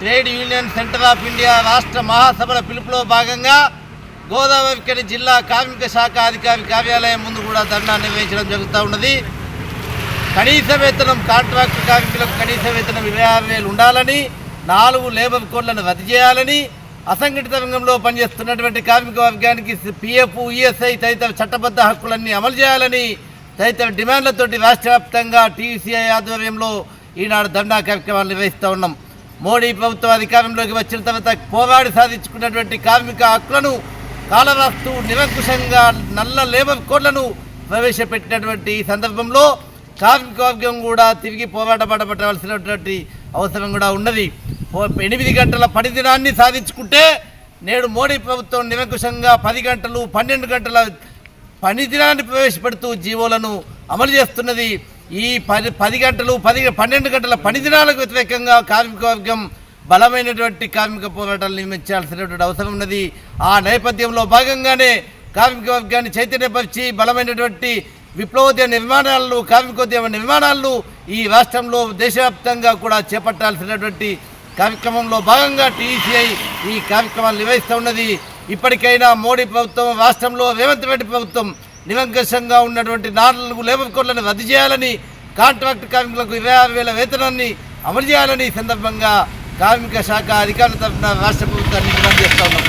Trade Union Centre of India రాష్ట్ర మహాసభల పిలుపులో భాగంగా గోదావరి జిల్లా కార్మిక శాఖ అధికారి కార్యాలయం ముందు కూడా ధర్నా నిర్వహించడం జరుగుతూ ఉన్నది. కనీస వేతనం కాంట్రాక్టు కార్మికులకు కనీస వేతనం ఇరవై ఆరు వేలు ఉండాలని నాలుగు లేబర్ కోడ్లను రద్దు చేయాలని అసంఘటిత రంగంలో పనిచేస్తున్నటువంటి కార్మిక వర్గానికి పిఎఫ్ ఈఎస్ఐ తదితర చట్టబద్ధ హక్కులన్నీ అమలు చేయాలని తదితర డిమాండ్లతోటి రాష్ట్ర వ్యాప్తంగా టీసీఐ ఆధ్వర్యంలో ఈనాడు దండా కార్యక్రమాలు నిర్వహిస్తూ ఉన్నాం. మోడీ ప్రభుత్వం అధికారంలోకి వచ్చిన తర్వాత పోరాడి సాధించుకున్నటువంటి కార్మిక హక్కులను కాలరాస్తూ నిరంకుశంగా నల్ల లేబర్ కోడ్లను ప్రవేశపెట్టినటువంటి ఈ సందర్భంలో కార్మిక వర్గం కూడా తిరిగి పోరాటపడబట్టవలసినటువంటి అవసరం కూడా ఉన్నది. ఎనిమిది గంటల పని దినాన్ని సాధించుకుంటే నేడు మోడీ ప్రభుత్వం నిరంకుశంగా పది గంటలు పన్నెండు గంటల పని దినాన్ని ప్రవేశపెడుతూ జీవోలను అమలు చేస్తున్నది. ఈ పది పది గంటలు పది పన్నెండు గంటల పని దినాలకు వ్యతిరేకంగా కార్మిక వర్గం బలమైనటువంటి కార్మిక పోరాటాలు నిర్మించాల్సినటువంటి అవసరం ఉన్నది. ఆ నేపథ్యంలో భాగంగానే కార్మిక వర్గాన్ని చైతన్యపరిచి బలమైనటువంటి విప్లవోద్యమ నిర్మాణాలను కార్మికోద్యమ నిర్మాణాలను ఈ రాష్ట్రంలో దేశవ్యాప్తంగా కూడా చేపట్టాల్సినటువంటి కార్యక్రమంలో భాగంగా టీసీఐ ఈ కార్యక్రమాలు నిర్వహిస్తూ ఉన్నది. ఇప్పటికైనా మోడీ ప్రభుత్వం రాష్ట్రంలో రేవంత్ రెడ్డి ప్రభుత్వం నిరంకుశంగా ఉన్నటువంటి నాలుగు లేబర్ కోడ్లను రద్దు చేయాలని కాంట్రాక్ట్ కార్మికులకు ఇరవై ఆరు వేల వేతనాన్ని అమలు చేయాలని సందర్భంగా కార్మిక శాఖ అధికారుల తరఫున రాష్ట్ర ప్రభుత్వాన్ని డిమాండ్ చేస్తా ఉన్నాం.